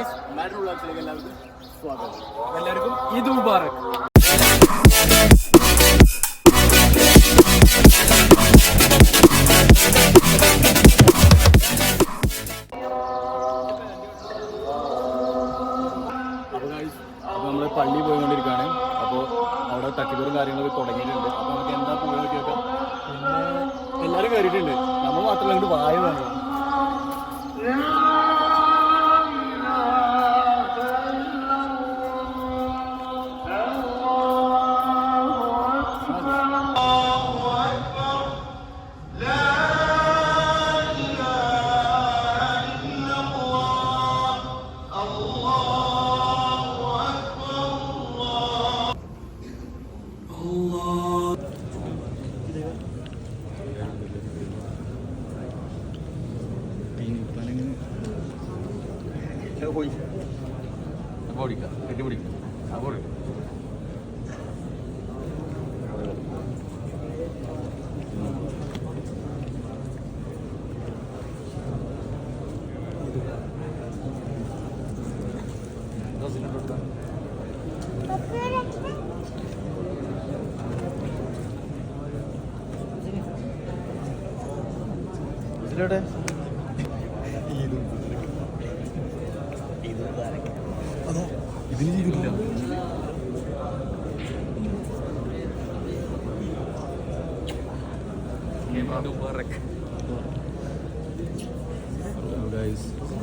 Guys എല്ലാവർക്കും സ്വാഗതം എല്ലാവർക്കും ഈദ് മുബാറക്. പോയി അപ്പോൾ ഓടിക്കാം കെട്ടിപ്പിടിക്കാം അപ്പോൾ ഓടിക്കാം ഇതിലെവിടെ? അതോ ഇതിന് ജീവിക്കില്ല?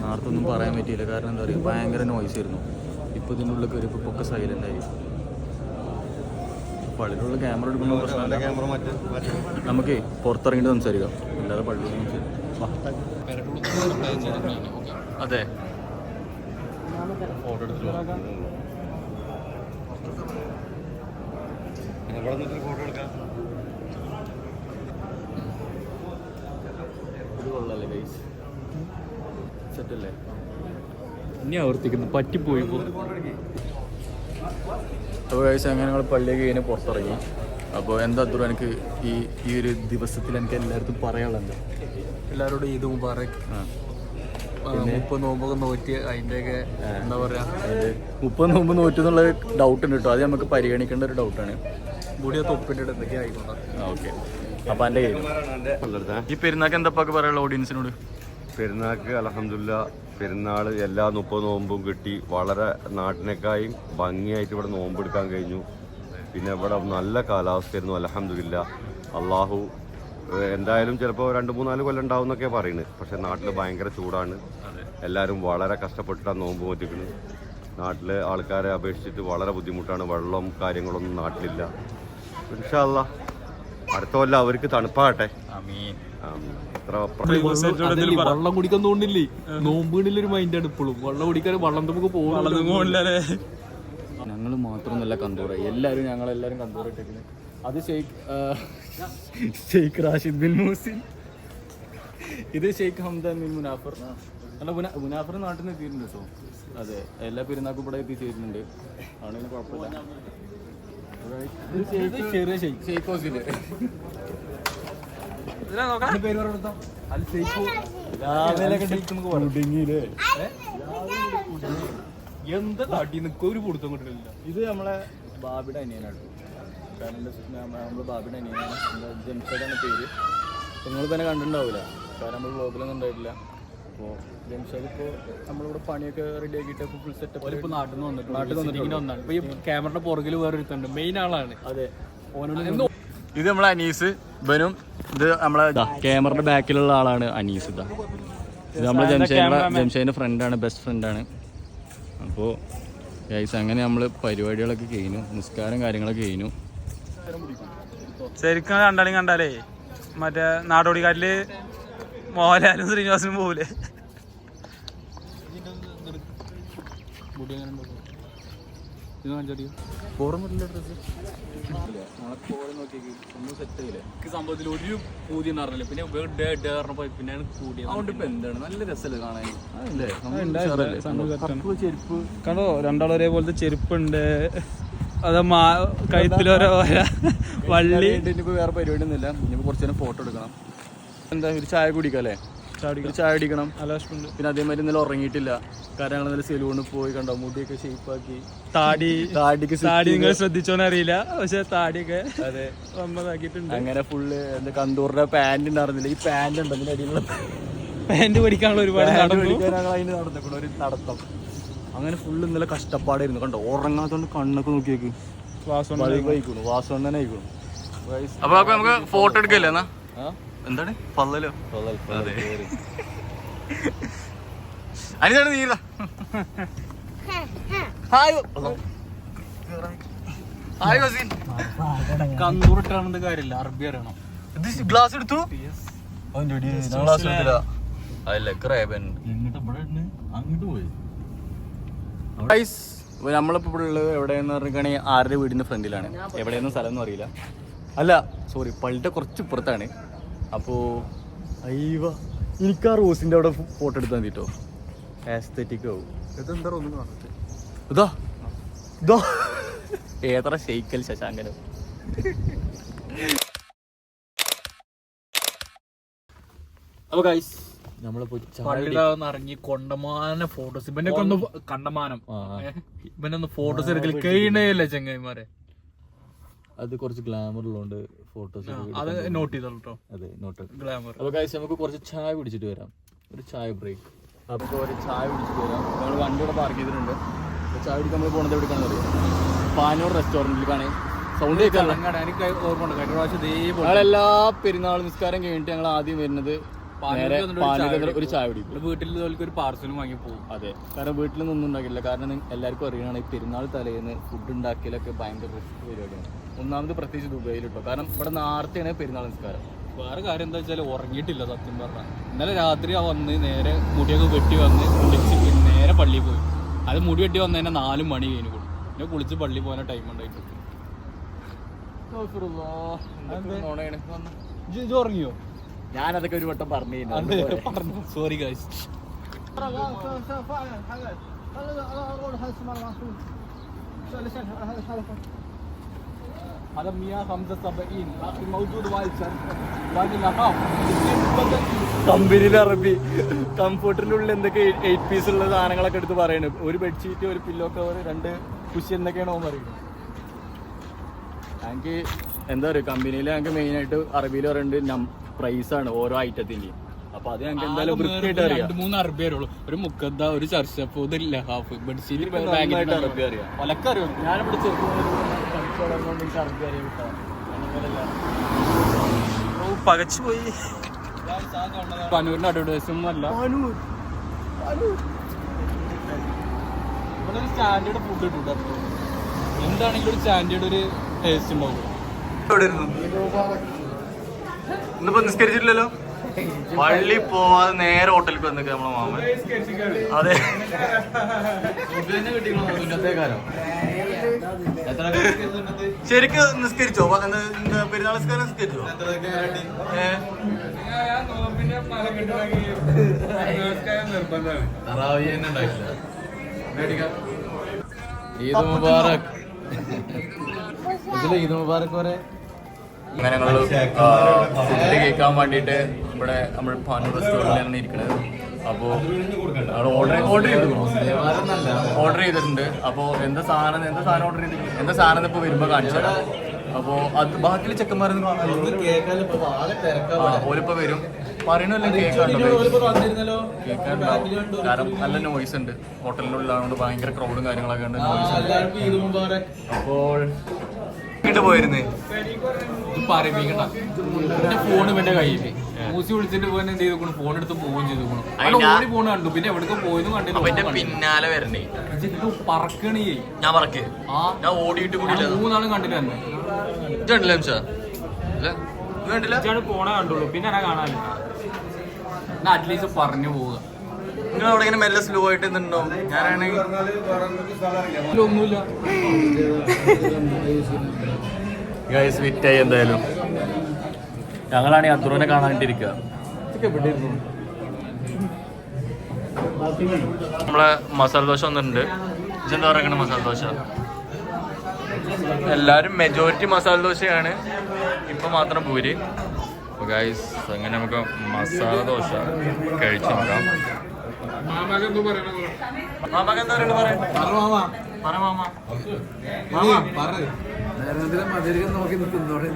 നേരത്തൊന്നും പറയാൻ പറ്റിയില്ല. കാരണം എന്താ പറയുക ഭയങ്കര നോയ്സ് ആയിരുന്നു. ഇപ്പൊ ഇതിന്റെ ഉള്ളിൽ കയറിയപ്പോൾ ഒക്കെ സൈലന്റ് ആയി. പള്ളിയിലുള്ള ക്യാമറ എടുക്കുന്ന പ്രശ്നമില്ല. ക്യാമറ മറ്റേ നമുക്ക് പുറത്തിറങ്ങിയിട്ട് സംസാരിക്കാം. അല്ലാതെ പള്ളി അതെ. ഫോട്ടോ എടുത്തിട്ട് നിന്നിട്ട് ഫോട്ടോ എടുക്കാം? ഇത് കൊള്ളാല്ലേ ഗൈസ് സെറ്റല്ലേ ഇനി ആവർത്തിക്കുന്നു. പറ്റിപ്പോയി അപ്പോൾ ഗൈസ് അങ്ങനെ ഞങ്ങൾ പള്ളിയൊക്കെ കഴിഞ്ഞ് പുറത്തിറങ്ങി. അപ്പോൾ എന്താ അത്ര എനിക്ക് ഈ ഈ ഒരു ദിവസത്തിൽ എനിക്ക് എല്ലായിടത്തും പറയാനുള്ളത് എല്ലാവരോടും ഈദ് മുബാറക്. ആ. മുപ്പത് നോമ്പൊക്കെ നോറ്റ് അതിന്റെയൊക്കെ എന്താ പറയാ? അതിന്റെ മുപ്പത് മുമ്പ് നോറ്റെന്നുള്ള ഡൗട്ട് ഉണ്ട് കേട്ടോ അത് നമുക്ക് പരിഗണിക്കേണ്ട ഒരു ഡൗട്ടാണ് മുടിയ തൊപ്പിന്റെ എന്തൊക്കെ ആയിക്കോട്ടെ. ഓക്കെ. അപ്പോൾ എന്റെ കയ്യിൽ? ഈ പെരുന്നാക്ക് എന്താ പറയാനുള്ള ഓഡിയൻസിനോട് പെരുന്നാക്ക് അലഹമില്ല പെരുന്നാൾ എല്ലാ മുപ്പത് നോമ്പും കിട്ടി. വളരെ നാട്ടിനേക്കായും ഭംഗിയായിട്ട് ഇവിടെ നോമ്പെടുക്കാൻ കഴിഞ്ഞു. പിന്നെ ഇവിടെ നല്ല കാലാവസ്ഥയായിരുന്നു അലഹമില്ല അള്ളാഹു എന്തായാലും ചിലപ്പോൾ രണ്ട് മൂന്നാൽ കൊല്ലം ഉണ്ടാവും എന്നൊക്കെ പറയുന്നത് പക്ഷെ നാട്ടിൽ ഭയങ്കര ചൂടാണ്. എല്ലാവരും വളരെ കഷ്ടപ്പെട്ടിട്ടാണ് നോമ്പ് നോറ്റിക്കുന്നത് നാട്ടിലെ ആൾക്കാരെ അപേക്ഷിച്ചിട്ട് വളരെ ബുദ്ധിമുട്ടാണ്. വെള്ളം കാര്യങ്ങളൊന്നും നാട്ടിലില്ല. ഇൻഷാല്ല അടുത്ത കൊല്ലം അവർക്ക് തണുപ്പാകട്ടെ. വെള്ളം കുടിക്കാൻ തോന്നില്ലേ? നോമ്പീണില്ല ഒരു മൈൻഡാണ് ഇപ്പോഴും. വെള്ളം കുടിക്കാൻ വെള്ളം നമുക്ക് പോകില്ല ഞങ്ങൾ മാത്രമൊന്നുമല്ല കന്തൂറ എല്ലാവരും ഞങ്ങളെല്ലാവരും കന്തൂറ ഇട്ടേക്കുന്നത് അത് Sheikh Sheikh Rashid bin Muhsin. ഇത് ഷെയ്ഖ് ഹംദാൻ ബിൻ മുനാഫർ. അല്ല മുന മുനാഫർ നാട്ടിൽ നിന്ന് എത്തിയിട്ടുണ്ട് കേട്ടോ അതെ എല്ലാ പെരുന്നാക്കും ഇവിടെ എത്തിച്ചേരുന്നുണ്ട്. ആണെങ്കിലും കുഴപ്പമില്ല. ഇത് ഷെയ്ഖ് ചെറിയ ഷെയ്ഖ് ഷെയ്ഖ് ഹോസിൽ. പേര് പറഞ്ഞോ അല്ല ഷെയ്ഖ് രാവിലെ കുടുങ്ങിയില്ലേ? എന്താ കാട്ടി നിൽക്കുക ഒരു പൊടുത്തം കിട്ടില്ല ഇത് നമ്മളെ ബാബിയുടെ അനിയനാണ് കാരണം നമ്മളെ ബാബിയുടെ അനിയനാണ്. ജംഷേഡാണ് പേര്. നിങ്ങൾ തന്നെ കണ്ടിട്ടുണ്ടാവില്ല കാരണം നമ്മൾ ബ്ലോഗിലൊന്നും ഉണ്ടായിട്ടില്ല. അപ്പോൾ ജംഷേദ് ഇപ്പോൾ നമ്മളിവിടെ പണിയൊക്കെ റെഡി ആക്കിയിട്ട് ഇപ്പോൾ ഫുൾ സെറ്റപ്പ് ഇപ്പൊ നാട്ടിൽ നിന്ന് വന്നിട്ടുണ്ട്. നാട്ടിൽ നിന്ന് വന്നാണ്. ഇപ്പൊ ഈ ക്യാമറയുടെ പുറകിൽ വേറെ ഒരുത്തുണ്ട് മെയിൻ ആളാണ്. അതെ. ഇത് നമ്മളെ അനീസ് ബനും ഇത് നമ്മളെ ക്യാമറയുടെ ബാക്കിലുള്ള ആളാണ് അനീസ് ഇതാ ഇത് നമ്മളെ ജംഷേന്റെ ജംഷേന്റെ ഫ്രണ്ടാണ് ബെസ്റ്റ് ഫ്രണ്ടാണ് അപ്പോൾ ഗൈസ് അങ്ങനെ നമ്മൾ പരിപാടികളൊക്കെ കഴിഞ്ഞു. നിസ്കാരം കാര്യങ്ങളൊക്കെ കഴിഞ്ഞു. ശരിക്കും കണ്ടാലും കണ്ടാലേ മറ്റേ നാടോടിക്കാട്ടിൽ മോഹൻലാലും ശ്രീനിവാസനും പോകൂലേ സംഭവത്തിൽ ഒരു പൂതി പിന്നെ അതുകൊണ്ട് ഇപ്പൊ എന്താണ്? നല്ല രസമല്ലേ കാണാൻ. കണ്ടോ? രണ്ടാൾ ഒരേപോലത്തെ ചെരുപ്പുണ്ട്. അത് മാ കഴുത്തിലോരോ വള്ളി. ഇനിയിപ്പോ വേറെ പരിപാടി ഒന്നുമില്ല ഇനിയിപ്പോ കുറച്ചു നേരം ഫോട്ടോ എടുക്കണം. എന്താ ഒരു ചായ കുടിക്കാം അല്ലേ? ഒരു ചായ അടിക്കണം പിന്നെ അതേമാതിരി ഇന്നലെ ഉറങ്ങിയിട്ടില്ല. കാരണം ഞങ്ങൾ ഇന്നലെ സെലൂണിൽ പോയി കണ്ടോ മുടിയൊക്കെ ഷേപ്പാക്കി താടി. താടിക്ക് താടി നിങ്ങൾ ശ്രദ്ധിച്ചോന്ന് അറിയില്ല. പക്ഷെ താടിയൊക്കെ അതെ. വമ്പതാക്കിയിട്ടുണ്ട് അങ്ങനെ ഫുള്ള് എന്താ കന്തൂറിന്റെ പാന്റ് ഉണ്ടായിരുന്നില്ല. ഈ പാന്റ് ഉണ്ട് അതിന്റെ അടിയിലുള്ള? പാന്റ് പഠിക്കാനുള്ള ഒരുപാട് അതിന് നടന്നിട്ടുണ്ട് ഒരു നടത്തം. അങ്ങനെ ഫുള്ള് ഇന്നലെ കഷ്ടപ്പാടായിരുന്നു. കണ്ടോ ഉറങ്ങാത്തോണ്ട് കണ്ണൊക്കെ നോക്കിയേക്ക്. വാസം വാസം തന്നെ. ആയിക്കോളും അപ്പൊ നമുക്ക് ഫോട്ടോ എടുക്കല്ലേ എന്നാ? എന്താണ്? പള്ളലോ? അതെ. അനിതാണ് നീല ഹായ്. ഹായ് വസീൻ കന്തൂറിട്ടാണെന്ന് കാര്യമില്ല അറബി അറിയണം. ഇത് ഗ്ലാസ് എടുത്തു. ഗ്ലാസ് എടുത്തില്ല. അല്ല ക്രേബൻ. അങ്ങോട്ട് പോയി. ഗൈസ് നമ്മളിപ്പോ ഇവിടെ ഉള്ളത് എവിടെയെന്ന് പറഞ്ഞിട്ടുണ്ടെങ്കിൽ ആരുടെ വീടിന്റെ ഫ്രണ്ടിലാണ്. എവിടെയെന്ന സ്ഥലം ഒന്നും അറിയില്ല. അല്ല സോറി പള്ളിയുടെ കുറച്ച് ഇപ്പുറത്താണ്. അപ്പോ അയ്യവ എനിക്ക് ആ റോസിന്റെ അവിടെ ഫോട്ടോ എടുത്താൽ മതി കേട്ടോ ആസ്തറ്റിക് ആവും. ഇതെന്താ ഒന്നും കാണത്തെ ഇതാ. ഇതാ. ഏത്ര ഷെയ്ക്കൽ ശശാങ്കനും. അപ്പൊ ഗൈസ് നമ്മളിപ്പോ ഇറങ്ങി കൊണ്ടമാന ഫോട്ടോസ് ഇവന്റെ ഒന്ന് കണ്ടമാനം. ഇവനൊന്ന് ഫോട്ടോസ് എടുക്കൽ കഴിയണേല്ലേ ചെങ്ങന്മാരെ അത് കുറച്ച് ഗ്ലാമർ ഉള്ളതുകൊണ്ട് ഫോട്ടോസ് അത് നോട്ട് അതെ നോട്ട് ഗ്ലാമർ അപ്പോൾ നമുക്ക് കുറച്ച് ചായ കുടിച്ചിട്ട് വരാം. ഒരു ചായ ബ്രേക്ക് അപ്പോൾ ഒരു ചായ കുടിച്ചിട്ട് വരാം. നമ്മൾ വണ്ടി ഇവിടെ പാർക്ക് ചെയ്തിട്ടുണ്ട്. ചായ കുടിക്കാൻ നമ്മൾ പോണത് എവിടേക്കാണെന്ന് അറിയാം? പാനൂർ റെസ്റ്റോറന്റിലേക്കാണ് സൗണ്ട് കേൾക്കാൻ എനിക്ക് ഓർമ്മ ഉണ്ട് കഴിഞ്ഞ പ്രാവശ്യം ഇതേപോലെ ഞങ്ങളെല്ലാ പെരുന്നാൾ നിസ്കാരം കഴിഞ്ഞിട്ട് ഞങ്ങൾ ആദ്യം വരുന്നത് നേരെ ഒരു ചായ കുടിക്കും. വീട്ടിൽ ഒരു പാർസലും വാങ്ങി പോകും. അതെ. കാരണം വീട്ടിൽ നിന്നും ഉണ്ടാക്കില്ല കാരണം എല്ലാവർക്കും അറിയണം ഈ പെരുന്നാൾ തലേന്ന് ഫുഡ് ഉണ്ടാക്കിയാലൊക്കെ ഭയങ്കര റിസ്ക് പരിപാടിയാണ് ഒന്നാമത് പ്രത്യേകിച്ച് ദുബൈയിൽ കേട്ടോ കാരണം ഇവിടെ നേരത്തെയാണ് പെരുന്നാൾ നിസ്കാരം. വേറെ കാര്യം എന്താ വെച്ചാൽ ഉറങ്ങിയിട്ടില്ല സത്യം പറഞ്ഞാൽ ഇന്നലെ രാത്രി ആ വന്ന് നേരെ മുടിയൊക്കെ വെട്ടി വന്ന് കുളിച്ച് നേരെ പള്ളിയിൽ പോയി. അത് മുടി വെട്ടി വന്നതിനെ നാല് മണി കഴിഞ്ഞു കൊടുക്കും പിന്നെ കുളിച്ച് പള്ളിയിൽ പോകാൻ ടൈം ഉണ്ടായിട്ട് ഉറങ്ങിയോ? ഞാനതൊക്കെ ഒരു വട്ടം പറഞ്ഞു പറഞ്ഞു സോറി ഗൈസ് هذا 175 لكن موجود وايد شرط باقي الاخاف കമ്പനിയിലെ അറബി കംഫർട്ടിന്റെ ഉള്ളിൽ എന്തൊക്കെ എയ്റ്റ് പീസ് ഉള്ള സാധനങ്ങളൊക്കെ എടുത്ത് പറയുന്നത് ഒരു ബെഡ്ഷീറ്റ് ഒരു പില്ലോ കവർ രണ്ട് കുഷി എന്തൊക്കെയാണോ പറയുന്നത് ഞങ്ങൾക്ക് എന്താ പറയുക കമ്പനിയിൽ ഞങ്ങൾക്ക് മെയിൻ ആയിട്ട് അറബിയിൽ പറയുന്നത് പ്രൈസ് ആണ് ഓരോ ഐറ്റത്തിന്റെയും അപ്പൊ അത് ഞങ്ങൾക്ക് എന്തായാലും വൃത്തിയായിട്ട് അറിയാം. രണ്ട് മൂന്ന് അറബി അറിയുള്ളൂ. ഒരു മുക്കദ്ദ ഒരു ചർച്ചപ്പ് ഒരു ലഹാഫ് ബെഡ്ഷീറ്റ് നന്നായിട്ട് അറബി അറിയാം. ഒലക്കറിയോ ഞാനിവിടെ ചെറുപ്പം എനിക്ക് അറബി അറിയാൻ കിട്ടാം ഓ പകച്ചു പോയി. പനൂരിന്റെ അഡ്വർടൈസും അല്ല. ഇവിടെ ഒരു സ്റ്റാൻഡേർഡ് ഫുഡ് എന്താണെങ്കിലും ഒരു സ്റ്റാൻഡേർഡ് ഒരു ടേസ്റ്റ് ഉണ്ടാവും ഇന്നിപ്പോ നിസ്കരിച്ചിട്ടില്ലല്ലോ? പള്ളി പോവാതെ നേരെ ഹോട്ടലിൽ പോയി നിൽക്കുക നമ്മളെ മാമൻ. അതെ. ശരിക്കും നിസ്കരിച്ചോ? പെരുന്നാൾ നിസ്കാരം നിസ്കരിച്ചോ. ഈദ് മുബാറക്. ഈദ് മുബാറക് വരെ അങ്ങനെ ഞങ്ങൾ ഫുഡ് കേൾക്കാൻ വേണ്ടിയിട്ട് ഇവിടെ നമ്മൾ പാനൂർ റെസ്റ്റോറന്റിലാണ് ഇരിക്കുന്നത്. അപ്പോൾ ഓർഡർ ഓർഡർ ചെയ്തിട്ടുണ്ട് ഓർഡർ ചെയ്തിട്ടുണ്ട്. അപ്പോൾ എന്താ സാധനം എന്താ സാധനം ഓർഡർ ചെയ്തിട്ടുണ്ട് എന്താ സാധനം ഇപ്പോൾ വരുമ്പോൾ കാണിച്ചു തരാം. അപ്പോൾ അത് ബാക്കിയുള്ള ചെക്കന്മാരൊന്നും ഓലിപ്പോൾ വരും. പറയണല്ലോ കേൾക്കാണ്ടോ കേൾക്കാണ്ടാവും കാരണം നല്ല നോയ്സ് ഉണ്ട്. ഹോട്ടലിനുള്ള ഉള്ളിലായതുകൊണ്ട് ഭയങ്കര ക്രൗഡും കാര്യങ്ങളൊക്കെ ഉണ്ട്. നോയ്സ് അപ്പോൾ ഇങ്ങോട്ട് പോയിരുന്നേ. പറയിപ്പിക്കണ്ട ഫോൺ ഇവന്റെ കയ്യിൽ. മൂസി വിളിച്ചിട്ട് പോയി എന്ത് ചെയ്തു ഫോൺ എടുത്ത് പോവുകയും ചെയ്തു ഓടി ഫോൺ കണ്ടു. പിന്നെ എവിടേക്ക് പോയെന്ന് കണ്ടില്ല. പിന്നാലെ വരണേ പറക്കണേ. ഞാൻ പറക്കേ. ഞാൻ ഓടിയിട്ട് മൂന്നാളും കണ്ടില്ല തന്നെ കണ്ടില്ല അംശ കണ്ടില്ല? ഇതാണ് പോണ കണ്ടുള്ളൂ. പിന്നെ എന്നെ കാണാനില്ല ഞാൻ അറ്റ്ലീസ്റ്റ് പറഞ്ഞു പോവുക. നിങ്ങൾ അവിടെ ഇങ്ങനെ മെല്ലെ സ്ലോ ആയിട്ട് നിന്നോ? ഞാനാണെങ്കിൽ ഗൈസ് വിറ്റായി എന്തായാലും. ഞങ്ങളാണ് അദ്രുവിനെ കാണാണ്ടിരിക്കുക നമ്മളെ മസാല ദോശ വന്നിട്ടുണ്ട്. ഇതെന്താ പറയണ മസാല ദോശ? എല്ലാരും മെജോറിറ്റി മസാല ദോശയാണ്. ഇപ്പൊ മാത്രം പൂരി. ഗൈസ് അങ്ങനെ നമുക്ക് മസാല ദോശ കഴിച്ചു നോക്കാം. മാമാക്ക് എന്താ പറയണത് പറയാം. പറ മാമ. മധുരം നോക്കി നിൽക്കുന്നോടെ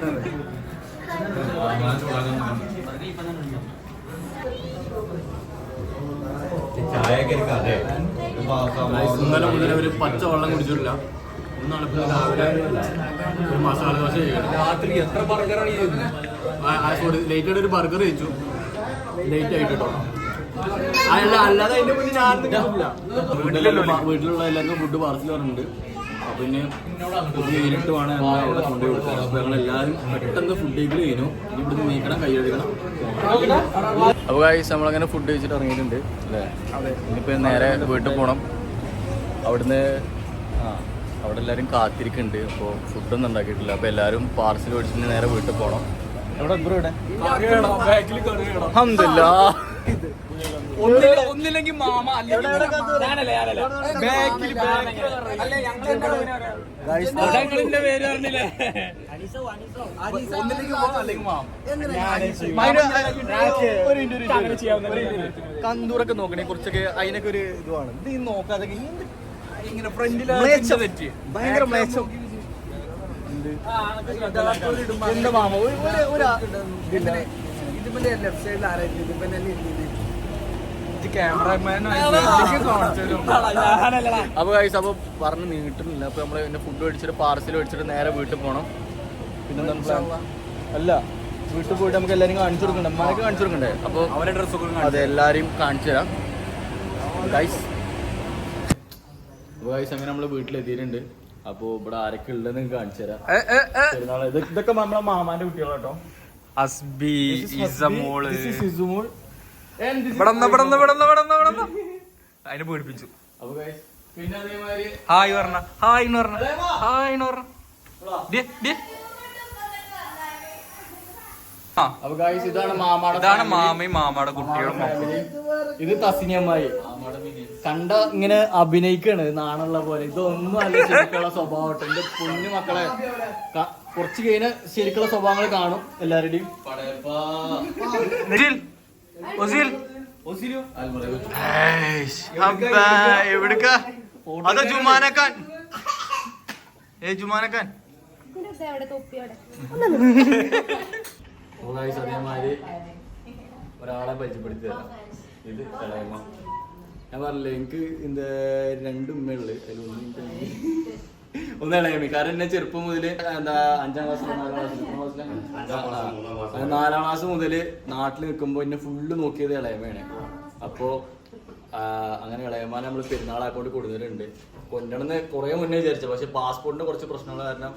ഇന്നലെ മുതൽ ഒരു പച്ച വെള്ളം കുടിച്ചിട്ടില്ല. ഇന്നാണ് ഇപ്പൊ രാവിലെ ഒരു മസാല ദോശ കഴിക്കണം. രാത്രി എത്ര ബർഗറാണ് സോറി ലേറ്റ് ആയിട്ട് ഒരു ബർഗർ കഴിച്ചു. ലേറ്റ് ആയിട്ട് കേട്ടോ അല്ല അല്ലാതെ അതിന്റെ മുന്നിൽ ഞാൻ കഴിച്ചില്ല വീട്ടിലുള്ള വീട്ടിലുള്ള എല്ലാവർക്കും ഫുഡ് പാർസൽ പറഞ്ഞിട്ടുണ്ട്. അപ്പൊ പിന്നെ ഫുഡ് കഴിഞ്ഞിട്ട് വേണം ഞങ്ങൾ അവിടെ കൊണ്ടുപോയി കൊടുക്കാൻ. അപ്പൊ ഞങ്ങൾ എല്ലാവരും പെട്ടെന്ന് ഫുഡ് കഴിക്കൽ കഴിഞ്ഞു ഇനി ഇവിടുന്ന് നീക്കണം കൈയെടുക്കണം അപ്പോൾ അപ്പൊ ഗൈസ് നമ്മളങ്ങനെ ഫുഡ് കഴിച്ചിട്ട് ഇറങ്ങിയിട്ടുണ്ട് അല്ലേ? ഇനിയിപ്പോ നേരെ വീട്ടിൽ പോണം. അവിടുന്ന് ആ അവിടെ എല്ലാവരും കാത്തിരിക്കുന്നുണ്ട്. അപ്പോൾ ഫുഡൊന്നും ഉണ്ടാക്കിയിട്ടില്ല. അപ്പോൾ എല്ലാവരും പാർസൽ മേടിച്ചിട്ട് നേരെ വീട്ടിൽ പോകണം എവിടെ? ബ്രോ ഇവിടെ? അൽഹംദുലില്ലാ. ഒന്നില്ലെങ്കിൽ മാമ. കന്തൂറൊക്കെ നോക്കണേ കുറച്ചൊക്കെ അതിനൊക്കെ ഒരു ഇതുമാണ് ഇത് നോക്കാതെ എന്ത് ഇങ്ങനെ ഭയങ്കര മാമ ഒരു ലെഫ്റ്റ് സൈഡിൽ ആരായിരുന്നു ഇതിപ്പോ അപ്പൊ കഴിച്ച് അപ്പൊ പറഞ്ഞ് നീട്ടുന്നില്ല അപ്പൊ നമ്മൾ പിന്നെ ഫുഡ് മേടിച്ചിട്ട് പാർസൽ മേടിച്ചിട്ട് നേരെ വീട്ടിൽ പോണം. പിന്നെ അല്ല വീട്ടിൽ പോയിട്ട് നമുക്ക് എല്ലാരും കാണിച്ചു കൊടുക്കണ്ടേ? അമ്മയ്ക്ക് കാണിച്ചു കൊടുക്കണ്ടേ? അപ്പൊ അവരെ ഡ്രസ്സൊക്കെ അതെ എല്ലാരെയും കാണിച്ചു തരാം. ഗൈസ് ഗൈസ് അങ്ങനെ നമ്മൾ വീട്ടിലെത്തിയിട്ടുണ്ട്. അപ്പൊ ഇവിടെ ആരൊക്കെ ഉള്ളതെന്ന് കാണിച്ചു തരാം. പെരുന്നാൾ. ഇത് ഇതൊക്കെ നമ്മളെ മാമാന്റെ കുട്ടികളാട്ടോ അസ്ബി ഇസ മോൾ. This is ഇസുമോൾ. അതിനെ പേടിപ്പിച്ചു. ഹായ് പറഞ്ഞ. ഹായ് എന്ന് പറഞ്ഞ. ഹായ് എന്ന് പറഞ്ഞ. ഇതാണ് മാമാടെ ഇതാണ്. മാമയും മാമാടെ കുട്ടികളും. ഇത് തസിനിയമ്മായി കണ്ട ഇങ്ങനെ അഭിനയിക്കാണ് നാണുള്ള പോലെ. ഇതൊന്നും അല്ല ശരിക്കുള്ള സ്വഭാവം എന്റെ കുഞ്ഞു മക്കളെ. കുറച്ച് കഴിഞ്ഞ ശരിക്കുള്ള സ്വഭാവങ്ങൾ കാണും എല്ലാവരുടെയും. എവിടുക്കാ അതോ ജുമാനക്കാൻ. ഏ ജുമാനക്കാൻ. തൊപ്പിയോടെ മൂന്നാഴ്ച അതേമാതിരി ഒരാളെ പരിചയപ്പെടുത്തി തരാം ഇത് കടയമ്മ ഞാൻ പറഞ്ഞില്ലേ എനിക്ക് എന്താ രണ്ട് ഉമ്മയുള്ളു അതിലൊന്നും ഒന്ന് ഇളയമി കാരണം എന്നെ ചെറുപ്പം മുതൽ എന്താ അഞ്ചാം ക്ലാസ് നാലാം ക്ലാസ് നാലാം ക്ലാസ് മുതൽ നാട്ടിൽ നിൽക്കുമ്പോൾ എന്നെ ഫുള്ള് നോക്കിയത് ഇളയമ്മയാണ്. അപ്പോൾ അങ്ങനെ ഇളയമ്മനെ നമ്മൾ പെരുന്നാളായിക്കൊണ്ട് കൊടുത്തിട്ടുണ്ട്. കൊണ്ടണെന്ന് കുറേ മുന്നേ വിചാരിച്ചു. പക്ഷെ പാസ്പോർട്ടിന്റെ കുറച്ച് പ്രശ്നങ്ങൾ കാരണം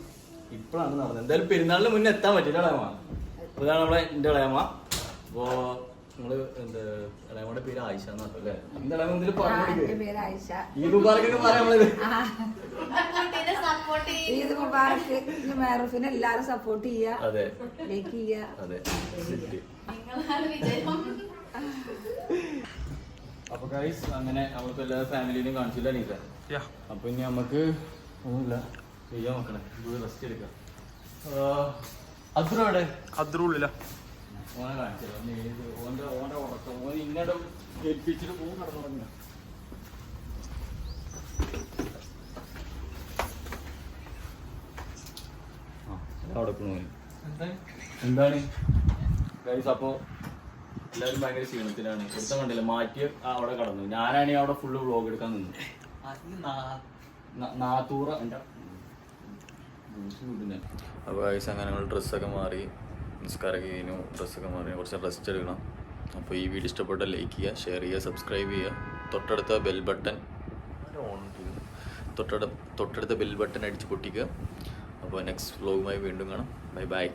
ഇപ്പോഴാണ് നടന്നത്. എന്തായാലും പെരുന്നാളിന് മുന്നേ എത്താൻ പറ്റില്ല ഇളയമ്മ. ഇതാണ് നമ്മളെ എന്റെ ഇളയമ്മ. അപ്പോ നിങ്ങൾ എന്താ ഇളയമ്മയുടെ പേര് ആയിഷ എന്ന് അല്ലേ? ഇളയമ്മ പറഞ്ഞു മുബാറക്കൊക്കെ പറയാം നമ്മളത് സപ്പോർട്ട് ഈദ് മുബാറക്ക് മാറൂഫിനെ എല്ലാരും സപ്പോർട്ട് ചെയ്യാ. അതെ. ലൈക്ക് ചെയ്യാ. അതെ. സെറ്റ് നിങ്ങളാണ് വിജയം അപ്പൊ ഗൈസ് അങ്ങനെ നമ്മൾക്ക് എല്ലാ ഫാമിലിയിലും കാണിച്ചില്ല നീക്ക. അപ്പൊ ഇനി നമുക്ക് ഒന്നുമില്ല. ചെയ്യാൻ നോക്കണേ. റെസ്റ്റ് എടുക്കാം. ഓനെ ഓന്റെ ഓന്റെ ഉറക്കം. ഓൻ ഏൽപ്പിച്ചിട്ട് പോകും. എന്താണ്? ഗൈസ് അപ്പോ എല്ലാവരും ഭയങ്കര ക്ഷീണത്തിലാണ്. ഒരുത്തം കണ്ടില്ല മാറ്റി ആ അവിടെ കടന്നു. ഞാനാണെങ്കിൽ അവിടെ ഫുള്ള് വ്ളോഗ് എടുക്കാൻ നിന്നു. നാ- നാത്തൂറ എന്റെ അപ്പോൾ ഗൈസ് അങ്ങനെ ഞങ്ങൾ ഡ്രസ്സൊക്കെ മാറി നിസ്കാരമൊക്കെ കഴിഞ്ഞു ഡ്രസ്സൊക്കെ മാറി കുറച്ച് റെസ്റ്റ് എടുക്കണം. അപ്പോൾ ഈ വീഡിയോ ഇഷ്ടപ്പെട്ട ലൈക്ക് ചെയ്യുക ഷെയർ ചെയ്യുക സബ്സ്ക്രൈബ് ചെയ്യുക. തൊട്ടടുത്ത ബെൽ ബട്ടൺ തൊട്ടടുത്ത തൊട്ടടുത്ത ബെൽ ബട്ടൺ അടിച്ച് പൊട്ടിക്കുക. അപ്പോൾ നെക്സ്റ്റ് വ്ലോഗുമായി വീണ്ടും കാണാം. Bye bye